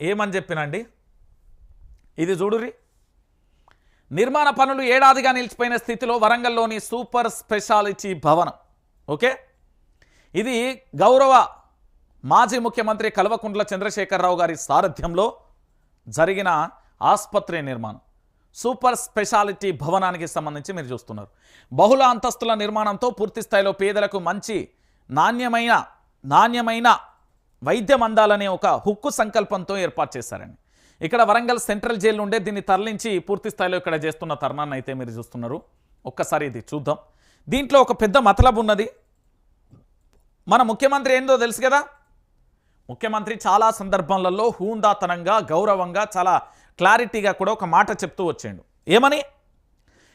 ఏమని చెప్పినండి? ఇది చూడురి నిర్మాణ పనులు ఏడాదిగా నిలిచిపోయిన స్థితిలో వరంగల్లోని సూపర్ స్పెషాలిటీ భవనం. ఓకే? ఇది గౌరవ మాజీ ముఖ్యమంత్రి కల్వకుంట్ల చంద్రశేఖరరావు గారి సారథ్యంలో జరిగిన ఆసుపత్రి నిర్మాణం. సూపర్ స్పెషాలిటీ భవనానికి సంబంధించి మీరు చూస్తున్నారు. బహుళ అంతస్తుల నిర్మాణంతో పూర్తి స్థాయిలో పేదలకు మంచి నాణ్యమైన నాణ్యమైన వైద్యం అందాలనే ఒక హుక్కు సంకల్పంతో ఏర్పాటు చేశారండి. ఇక్కడ వరంగల్ సెంట్రల్ జైలు నుండే దీన్ని తరలించి పూర్తి స్థాయిలో ఇక్కడ చేస్తున్న తరుణాన్ని అయితే మీరు చూస్తున్నారు. ఒక్కసారి ఇది చూద్దాం. దీంట్లో ఒక పెద్ద మతలబు ఉన్నది. మన ముఖ్యమంత్రి ఏందో తెలుసు కదా? ముఖ్యమంత్రి చాలా సందర్భాలలో హూందాతనంగా గౌరవంగా చాలా క్లారిటీగా కూడా ఒక మాట చెప్తూ వచ్చాడు. ఏమని?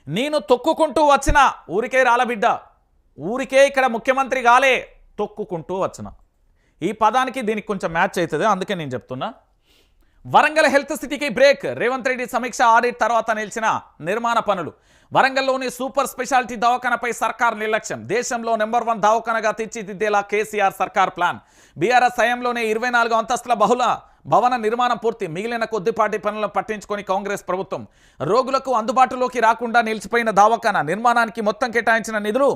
నేను తొక్కుకుంటూ వచ్చిన ఊరికే రాలబిడ్డ. ఊరికే ఇక్కడ ముఖ్యమంత్రి కాలే తొక్కుకుంటూ వచ్చిన. ఈ పదానికి దీనికి కొంచెం మ్యాచ్ అవుతుంది. అందుకే నేను చెప్తున్నా. వరంగల్ హెల్త్ సిటీకి బ్రేక్. రేవంత్ రెడ్డి సమీక్ష ఆడిట్ తర్వాత నిలిచిన నిర్మాణ పనులు. వరంగల్లోని సూపర్ స్పెషాలిటీ దవాఖానపై సర్కార్ నిర్లక్ష్యం. దేశంలో నెంబర్ వన్ దవాఖానగా తీర్చిదిద్దేలా కేసీఆర్ సర్కార్ ప్లాన్. బీఆర్ఎస్ హయాంలోనే ఇరవై నాలుగు అంతస్తుల బహుళ భవన నిర్మాణం పూర్తి. మిగిలిన కొద్దిపాటి పనులను పట్టించుకొని కాంగ్రెస్ ప్రభుత్వం రోగులకు అందుబాటులోకి రాకుండా నిలిచిపోయిన దవాఖాన నిర్మాణానికి మొత్తం కేటాయించిన నిధులు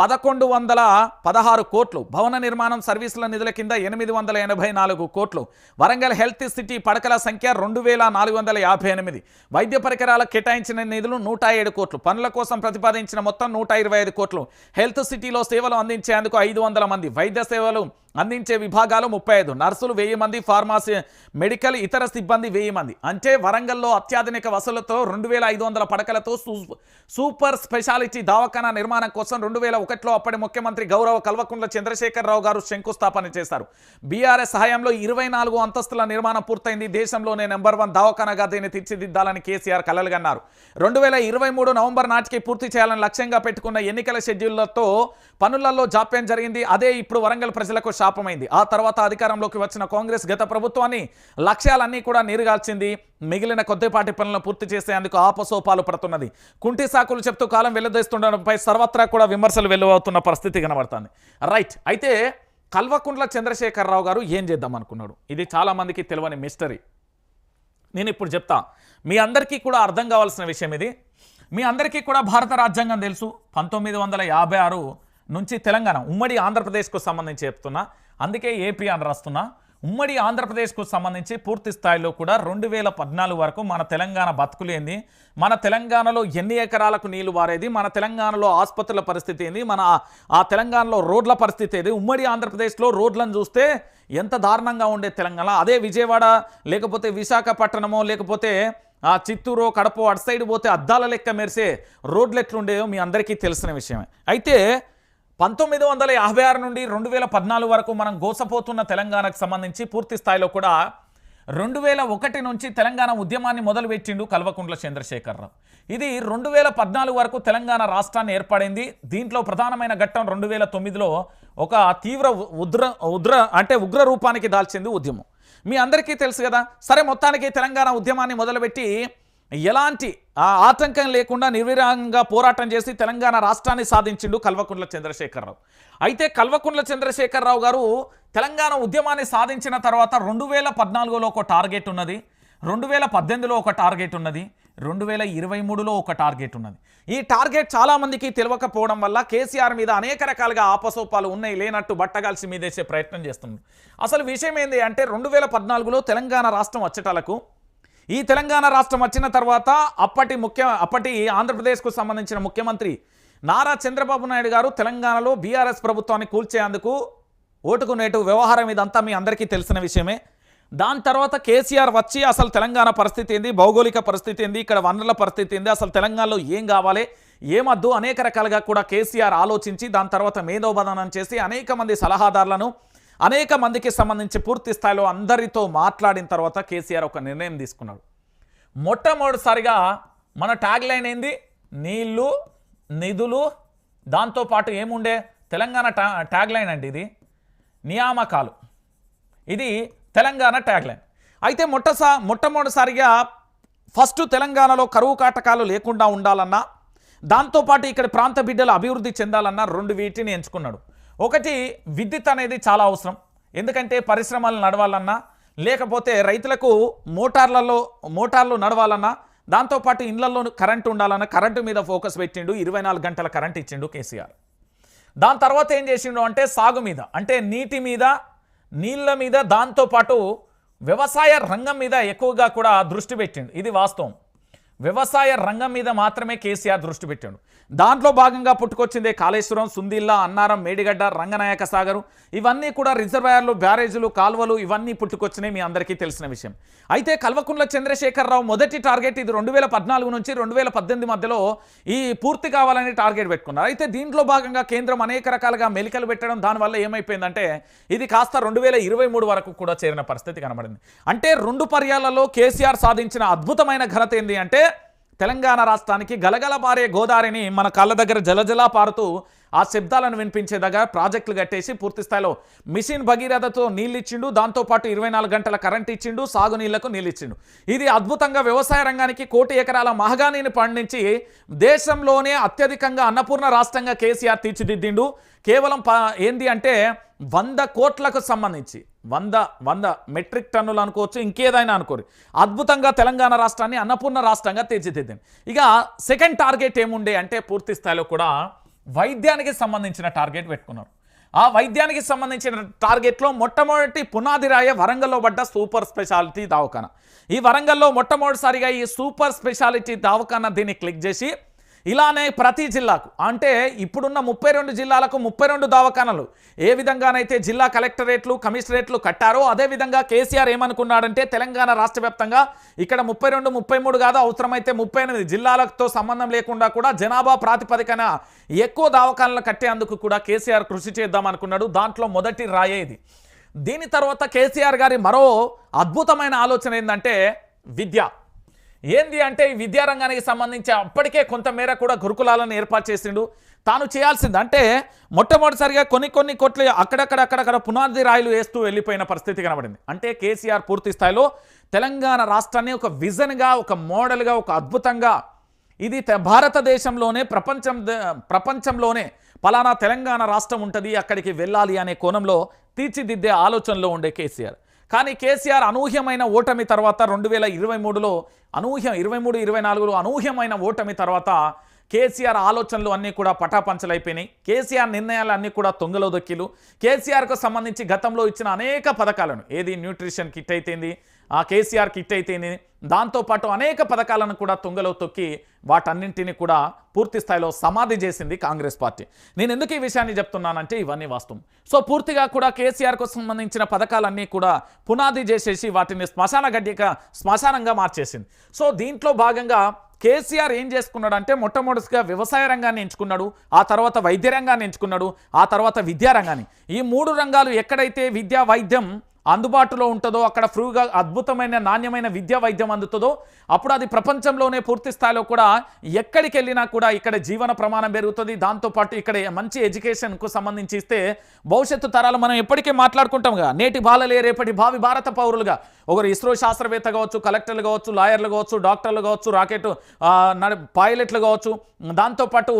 పదకొండు వందల పదహారు కోట్లు. భవన నిర్మాణం సర్వీసుల నిధుల కింద ఎనిమిది వందల ఎనభై నాలుగు కోట్లు. వరంగల్ హెల్త్ సిటీ పడకల సంఖ్య రెండు వేల నాలుగు వందల యాభై ఎనిమిది. వైద్య పరికరాలకు కేటాయించిన నిధులు నూట ఏడు కోట్లు. పనుల కోసం ప్రతిపాదించిన మొత్తం నూట ఇరవై ఐదు కోట్లు. హెల్త్ సిటీలో సేవలు అందించేందుకు ఐదు వందల మంది వైద్య సేవలు అందించే విభాగాలు ముప్పై ఐదు. నర్సులు వెయ్యి మంది ఫార్మాసీ మెడికల్ ఇతర సిబ్బంది వెయ్యి మంది. అంటే వరంగల్లో అత్యాధునిక వసతులతో రెండు వేల ఐదు వందల పడకలతో సూ- సూపర్ స్పెషాలిటీ దవాఖానా నిర్మాణం కోసం రెండు వేల ఒకటిలో అప్పటి ముఖ్యమంత్రి గౌరవ కల్వకుంట్ల చంద్రశేఖరరావు గారు శంకుస్థాపన చేశారు. బీఆర్ఎస్ సహాయంలో ఇరవై నాలుగు అంతస్తుల నిర్మాణం పూర్తయింది. దేశంలోనే నెంబర్ వన్ దవాఖానాగా దీన్ని తీర్చిదిద్దాలని కేసీఆర్ కలలుగన్నారు. రెండు వేల ఇరవై మూడు నవంబర్ నాటికి పూర్తి చేయాలని లక్ష్యంగా పెట్టుకున్న ఎన్నికల షెడ్యూళ్ళతో పనులలో జాప్యం జరిగింది. అదే ఇప్పుడు వరంగల్ ప్రజలకు శాపమైంది. ఆ తర్వాత అధికారంలోకి వచ్చిన కాంగ్రెస్ గత ప్రభుత్వాన్ని లక్ష్యాలన్నీ కూడా నీరుగాల్చింది. మిగిలిన కొద్దిపాటి పనులను పూర్తి చేసేందుకు ఆపసోపాలు పడుతున్నది. కుంటి సాకులు చెప్తూ కాలం వెల్లదీస్తుండడంపై సర్వత్రా కూడా విమర్శలు వెలువవుతున్న పరిస్థితి కనబడుతుంది. రైట్ అయితే కల్వకుంట్ల చంద్రశేఖరరావు గారు ఏం చేద్దాం అనుకున్నాడు? ఇది చాలామందికి తెలియని మిస్టరీ నేను ఇప్పుడు చెప్తా. మీ అందరికీ కూడా అర్థం కావాల్సిన విషయం ఇది. మీ అందరికీ కూడా భారత రాజ్యాంగం తెలుసు. పంతొమ్మిది వందల యాభై ఆరు నుంచి తెలంగాణ ఉమ్మడి ఆంధ్రప్రదేశ్కు సంబంధించి చెప్తున్నా. అందుకే ఏపీ అని రాస్తున్నా. ఉమ్మడి ఆంధ్రప్రదేశ్కు సంబంధించి పూర్తి స్థాయిలో కూడా రెండు వేల పద్నాలుగు వరకు మన తెలంగాణ బతుకులేంది మన తెలంగాణలో ఎన్ని ఎకరాలకు నీళ్ళు వారేది? మన తెలంగాణలో ఆసుపత్రుల పరిస్థితి ఏంది? మన ఆ- ఆ తెలంగాణలో రోడ్ల పరిస్థితి ఏది? ఉమ్మడి ఆంధ్రప్రదేశ్లో రోడ్లను చూస్తే ఎంత దారుణంగా ఉండే తెలంగాణ? అదే విజయవాడ లేకపోతే విశాఖపట్నమో లేకపోతే ఆ చిత్తూరు కడప అటు సైడ్ పోతే అద్దాల లెక్క మెరిసే రోడ్లు ఎట్లుండేవో మీ అందరికీ తెలిసిన విషయమే. అయితే పంతొమ్మిది వందల యాభై ఆరు నుండి రెండు వేల పద్నాలుగు వరకు మనం గోసపోతున్న తెలంగాణకు సంబంధించి పూర్తి స్థాయిలో కూడా రెండు వేల ఒకటి నుంచి తెలంగాణ ఉద్యమాన్ని మొదలుపెట్టిండు కల్వకుంట్ల చంద్రశేఖరరావు. ఇది రెండు వేల పద్నాలుగు వరకు తెలంగాణ రాష్ట్రాన్ని ఏర్పడింది. దీంట్లో ప్రధానమైన ఘట్టం రెండు వేల తొమ్మిదిలో ఒక తీవ్ర ఉ- ఉద్ర ఉద్ర అంటే ఉగ్ర రూపానికి దాల్చింది ఉద్యమం. మీ అందరికీ తెలుసు కదా? సరే మొత్తానికి తెలంగాణ ఉద్యమాన్ని మొదలుపెట్టి ఎలాంటి ఆటంకం లేకుండా నిర్విరాంగా పోరాటం చేసి తెలంగాణ రాష్ట్రాన్ని సాధించిండు కల్వకుంట్ల చంద్రశేఖరరావు. అయితే కల్వకుంట్ల చంద్రశేఖరరావు గారు తెలంగాణ ఉద్యమాన్ని సాధించిన తర్వాత రెండు వేల పద్నాలుగులో ఒక టార్గెట్ ఉన్నది రెండు వేల పద్దెనిమిదిలో ఒక టార్గెట్ ఉన్నది రెండు వేల ఇరవై మూడులో ఒక టార్గెట్ ఉన్నది. ఈ టార్గెట్ చాలామందికి తెలియకపోవడం వల్ల కేసీఆర్ మీద అనేక రకాలుగా ఆపసోపాలు ఉన్నాయి లేనట్టు బట్టగాల్సి మీదేసే ప్రయత్నం చేస్తున్నారు అసలు విషయం ఏంది అంటే రెండు వేల పద్నాలుగులో తెలంగాణ రాష్ట్రం వచ్చేటాలకు ఈ తెలంగాణ రాష్ట్రం వచ్చిన తర్వాత అప్పటి ముఖ్య అప్పటి ఆంధ్రప్రదేశ్కు సంబంధించిన ముఖ్యమంత్రి నారా చంద్రబాబు నాయుడు గారు తెలంగాణలో బీఆర్ఎస్ ప్రభుత్వాన్ని కూల్చేందుకు ఓటుకు నేటు వ్యవహారం ఇదంతా మీ అందరికీ తెలిసిన విషయమే. దాని తర్వాత కేసీఆర్ వచ్చి అసలు తెలంగాణ పరిస్థితి ఏంది? భౌగోళిక పరిస్థితి ఏంది? ఇక్కడ వనరుల పరిస్థితి ఏంది? అసలు తెలంగాణలో ఏం కావాలి? ఏమద్దు? అనేక రకాలుగా కూడా కేసీఆర్ ఆలోచించి దాని తర్వాత మేధోబదనం చేసి అనేక మంది సలహాదారులను అనేక మందికి సంబంధించి పూర్తి స్థాయిలో అందరితో మాట్లాడిన తర్వాత కేసీఆర్ ఒక నిర్ణయం తీసుకున్నాడు. మొట్టమొదటిసారిగా మన ట్యాగ్ లైన్ ఏంది? నీళ్ళు నిధులు దాంతోపాటు ఏముండే? తెలంగాణ టా ట్యాగ్ లైన్ అండి ఇది. నియామకాలు. ఇది తెలంగాణ ట్యాగ్ లైన్ అయితే మొట్టసా మొట్టమొదటిసారిగా ఫస్ట్ తెలంగాణలో కరువు కాటకాలు లేకుండా ఉండాలన్నా దాంతోపాటు ఇక్కడ ప్రాంత బిడ్డలు అభివృద్ధి చెందాలన్నా రెండు వీటిని ఎంచుకున్నాడు. ఒకటి విద్యుత్ అనేది చాలా అవసరం. ఎందుకంటే పరిశ్రమలు నడవాలన్నా లేకపోతే రైతులకు మోటార్లలో మోటార్లు నడవాలన్నా దాంతోపాటు ఇళ్ళలో కరెంటు ఉండాలన్నా కరెంటు మీద ఫోకస్ పెట్టిండు ఇరవై గంటల కరెంట్ ఇచ్చిండు కేసీఆర్. దాని తర్వాత ఏం చేసిండు అంటే సాగు మీద అంటే నీటి మీద నీళ్ళ మీద దాంతోపాటు వ్యవసాయ రంగం మీద ఎక్కువగా కూడా దృష్టి పెట్టిండు. ఇది వాస్తవం. వ్యవసాయ రంగం మీద మాత్రమే కేసీఆర్ దృష్టి పెట్టాడు. దాంట్లో భాగంగా పుట్టుకొచ్చిందే కాళేశ్వరం సుందిల్లా అన్నారం మేడిగడ్డ రంగనాయక సాగరు. ఇవన్నీ కూడా రిజర్వాయర్లు బ్యారేజీలు కాల్వలు ఇవన్నీ పుట్టుకొచ్చినాయి మీ అందరికీ తెలిసిన విషయం. అయితే కల్వకుంట్ల చంద్రశేఖరరావు మొదటి టార్గెట్ ఇది రెండు వేల పద్నాలుగు నుంచి రెండు వేల పద్దెనిమిది మధ్యలో ఈ పూర్తి కావాలని టార్గెట్ పెట్టుకున్నారు. అయితే దీంట్లో భాగంగా కేంద్రం అనేక రకాలుగా మెలికలు పెట్టడం దానివల్ల ఏమైపోయిందంటే ఇది కాస్త రెండు వేల ఇరవై మూడు వరకు కూడా చేరిన పరిస్థితి కనబడింది. అంటే రెండు పర్యాలలో కేసీఆర్ సాధించిన అద్భుతమైన ఘనత ఏంటి అంటే తెలంగాణ రాష్ట్రానికి గలగల పారే గోదావరిని మన కళ్ళ దగ్గర జలజలా పారుతూ ఆ శబ్దాలను వినిపించేదగా ప్రాజెక్టులు కట్టేసి పూర్తి స్థాయిలో మిషన్ భగీరథతో నీళ్ళు ఇచ్చిండు దాంతోపాటు ఇరవై నాలుగు గంటల కరెంట్ ఇచ్చిండు సాగునీళ్ళకు నీళ్ళు ఇచ్చిండు ఇది అద్భుతంగా వ్యవసాయ రంగానికి కోటి ఎకరాల మహగానీని పండించి దేశంలోనే అత్యధికంగా అన్నపూర్ణ రాష్ట్రంగా కేసీఆర్ తీర్చిదిద్దిండు. కేవలం ప ఏంది అంటే వంద కోట్లకు సంబంధించి వంద వంద మెట్రిక్ టన్నులు అనుకోవచ్చు ఇంకేదైనా అనుకోరు. అద్భుతంగా తెలంగాణ రాష్ట్రాన్ని అన్నపూర్ణ రాష్ట్రంగా తీర్చిదిద్దింది. ఇక సెకండ్ టార్గెట్ ఏముండే అంటే పూర్తి స్థాయిలో కూడా వైద్యానికి సంబంధించిన టార్గెట్ పెట్టుకున్నారు. ఆ వైద్యానికి సంబంధించిన టార్గెట్లో మొట్టమొదటి పునాది రాయ వరంగల్లో పడ్డ సూపర్ స్పెషాలిటీ దవాఖాన. ఈ వరంగల్లో మొట్టమొదటిసారిగా ఈ సూపర్ స్పెషాలిటీ దవాఖాన దీన్ని క్లిక్ చేసి ఇలానే ప్రతి జిల్లాకు అంటే ఇప్పుడున్న ముప్పై రెండు జిల్లాలకు ముప్పై రెండు దవాఖానలు. ఏ విధంగానైతే జిల్లా కలెక్టరేట్లు కమిషనరేట్లు కట్టారో అదేవిధంగా కేసీఆర్ ఏమనుకున్నాడంటే తెలంగాణ రాష్ట్ర వ్యాప్తంగా ఇక్కడ ముప్పై రెండు ముప్పై మూడు కాదు అవసరమైతే ముప్పై ఎనిమిది జిల్లాలతో సంబంధం లేకుండా కూడా జనాభా ప్రాతిపదికన ఎక్కువ దవాఖానలు కట్టేందుకు కూడా కేసీఆర్ కృషి చేద్దామనుకున్నాడు. దాంట్లో మొదటి రాయేది దీని తర్వాత కేసీఆర్ గారి మరో అద్భుతమైన ఆలోచన ఏంటంటే విద్య. ఏంది అంటే ఈ విద్యారంగానికి సంబంధించి అప్పటికే కొంతమేర కూడా గురుకులాలను ఏర్పాటు చేసిండు. తాను చేయాల్సింది అంటే మొట్టమొదటిసారిగా కొన్ని కొన్ని కోట్లు అక్కడక్కడ అక్కడక్కడ పునాది రాయిలు వేస్తూ వెళ్ళిపోయిన పరిస్థితి కనబడింది. అంటే కేసీఆర్ పూర్తి స్థాయిలో తెలంగాణ రాష్ట్రాన్ని ఒక విజన్గా ఒక మోడల్గా ఒక అద్భుతంగా ఇది భారతదేశంలోనే ప్రపంచం ద- ప్రపంచంలోనే పలానా తెలంగాణ రాష్ట్రం ఉంటుంది అక్కడికి వెళ్ళాలి అనే కోణంలో తీర్చిదిద్దే ఆలోచనలో ఉండే కేసీఆర్. కానీ కేసీఆర్ అనూహ్యమైన ఓటమి తర్వాత రెండు వేల ఇరవై మూడులో అనూహ్యం ఇరవై మూడు ఇరవై నాలుగులో అనూహ్యమైన ఓటమి తర్వాత కేసీఆర్ ఆలోచనలు అన్నీ కూడా పటాపంచలైపోయినాయి. కేసీఆర్ నిర్ణయాలు అన్నీ కూడా తొంగలో దొక్కిలు. కేసీఆర్కు సంబంధించి గతంలో ఇచ్చిన అనేక పథకాలను ఏది న్యూట్రిషన్ కిట్ అయితేంది ఆ కేసీఆర్ కిట్ అయితేనే దాంతోపాటు అనేక పథకాలను కూడా తుంగలో తొక్కి వాటన్నింటినీ కూడా పూర్తి స్థాయిలో సమాధి చేసింది కాంగ్రెస్ పార్టీ. నేను ఎందుకు ఈ విషయాన్ని చెప్తున్నానంటే ఇవన్నీ వాస్తవం. సో పూర్తిగా కూడా కేసీఆర్కు సంబంధించిన పథకాలన్నీ కూడా పునాది చేసేసి వాటిని శ్మశాన గడ్డిగా శ్మశానంగా మార్చేసింది. సో దీంట్లో భాగంగా కేసీఆర్ ఏం చేసుకున్నాడు అంటే మొట్టమొదటిగా వ్యవసాయ రంగాన్ని ఎంచుకున్నాడు ఆ తర్వాత వైద్య రంగాన్ని ఎంచుకున్నాడు ఆ తర్వాత విద్యారంగాన్ని ఈ మూడు రంగాలు ఎక్కడైతే విద్యా వైద్యం అందుబాటులో ఉంటుందో అక్కడ ఫ్రీగా అద్భుతమైన నాణ్యమైన విద్యా వైద్యం అందుతుందో అప్పుడు అది ప్రపంచంలోనే పూర్తి స్థాయిలో కూడా ఎక్కడికి వెళ్ళినా కూడా ఇక్కడ జీవన ప్రమాణం పెరుగుతుంది. దాంతోపాటు ఇక్కడ మంచి ఎడ్యుకేషన్కు సంబంధించి ఇస్తే భవిష్యత్తు తరాలు మనం ఎప్పటికీ మాట్లాడుకుంటాం కదా నేటి బాలలే రేపటి భావి భారత పౌరులుగా. ఒకరు ఇస్రో శాస్త్రవేత్త కావచ్చు కలెక్టర్లు కావచ్చు లాయర్లు కావచ్చు డాక్టర్లు కావచ్చు రాకెట్ పైలట్లు కావచ్చు. దాంతోపాటు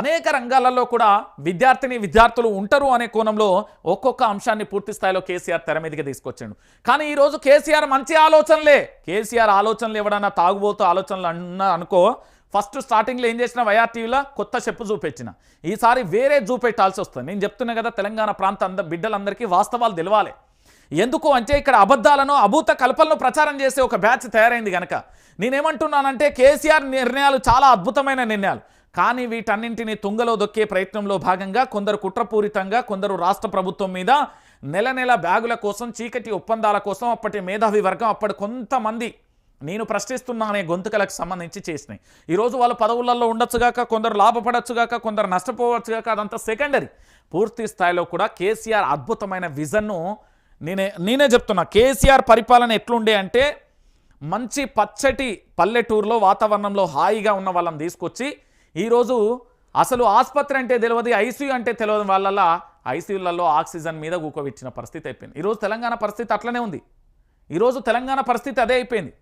అనేక రంగాలలో కూడా విద్యార్థిని విద్యార్థులు ఉంటారు అనే కోణంలో ఒక్కొక్క అంశాన్ని పూర్తి స్థాయిలో కేసీఆర్ తెర మీదకి తీసుకొచ్చాడు. కానీ ఈరోజు కేసీఆర్ మంచి ఆలోచనలే. కేసీఆర్ ఆలోచనలు ఎవడన్నా తాగుబోతూ ఆలోచనలు అన్నా అనుకో ఫస్ట్ స్టార్టింగ్లో ఏం చేసిన వైఆర్టీవీలో కొత్త చెప్పు చూపెట్టిన. ఈసారి వేరే చూపెట్టాల్సి వస్తుంది. నేను చెప్తున్నా కదా తెలంగాణ ప్రాంత అంద బిడ్డలందరికీ వాస్తవాలు తెలవాలి. ఎందుకు అంటే ఇక్కడ అబద్ధాలను అభూత కల్పలను ప్రచారం చేసే ఒక బ్యాచ్ తయారైంది కనుక నేనేమంటున్నానంటే కేసీఆర్ నిర్ణయాలు చాలా అద్భుతమైన నిర్ణయాలు. కానీ వీటన్నింటినీ తుంగలో దొక్కే ప్రయత్నంలో భాగంగా కొందరు కుట్రపూరితంగా కొందరు రాష్ట్ర ప్రభుత్వం మీద నెల నెల బ్యాగుల కోసం చీకటి ఒప్పందాల కోసం అప్పటి మేధావి వర్గం అప్పటి కొంతమంది నేను ప్రశ్నిస్తున్నానే గొంతుకలకు సంబంధించి చేసినాయి ఈరోజు వాళ్ళు పదవులలో ఉండొచ్చుగాక కొందరు లాభపడచ్చుగాక కొందరు నష్టపోవచ్చుగాక అదంతా సెకండరీ. పూర్తి స్థాయిలో కూడా కేసీఆర్ అద్భుతమైన విజన్ను నేనే నేనే చెప్తున్నా. కేసీఆర్ పరిపాలన ఎట్లుండే అంటే మంచి పచ్చటి పల్లెటూరులో వాతావరణంలో హాయిగా ఉన్న వాళ్ళని తీసుకొచ్చి ఈరోజు అసలు ఆసుపత్రి అంటే తెలియదు ఐసీయూ అంటే తెలియదు వాళ్ళ ఐసీయూలలో ఆక్సిజన్ మీద కూకోవిచ్చిన పరిస్థితి అయిపోయింది. ఈరోజు తెలంగాణ పరిస్థితి అట్లనే ఉంది. ఈరోజు తెలంగాణ పరిస్థితి అదే అయిపోయింది.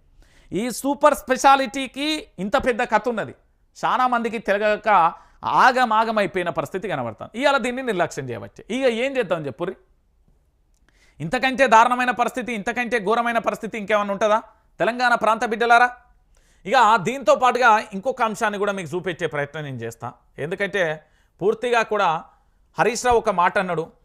ఈ సూపర్ స్పెషాలిటీకి ఇంత పెద్ద కథ ఉన్నది. చాలామందికి మందికి ఆగమాగమైపోయిన పరిస్థితి కనబడుతుంది. ఇవాళ దీన్ని నిర్లక్ష్యం చేయవచ్చు. ఇక ఏం చేద్దాం చెప్పుర్రి ఇంతకంటే దారుణమైన పరిస్థితి ఇంతకంటే ఘోరమైన పరిస్థితి ఇంకేమైనా ఉంటుందా? తెలంగాణ ప్రాంత బిడ్డలారా? ఇక దీంతో పాటుగా ఇంకొక అంశాన్ని కూడా మీకు చూపించే ప్రయత్నం నేను చేస్తాను ఎందుకంటే పూర్తిగా కూడా హరీష్ రావు ఒక మాట అన్నాడు.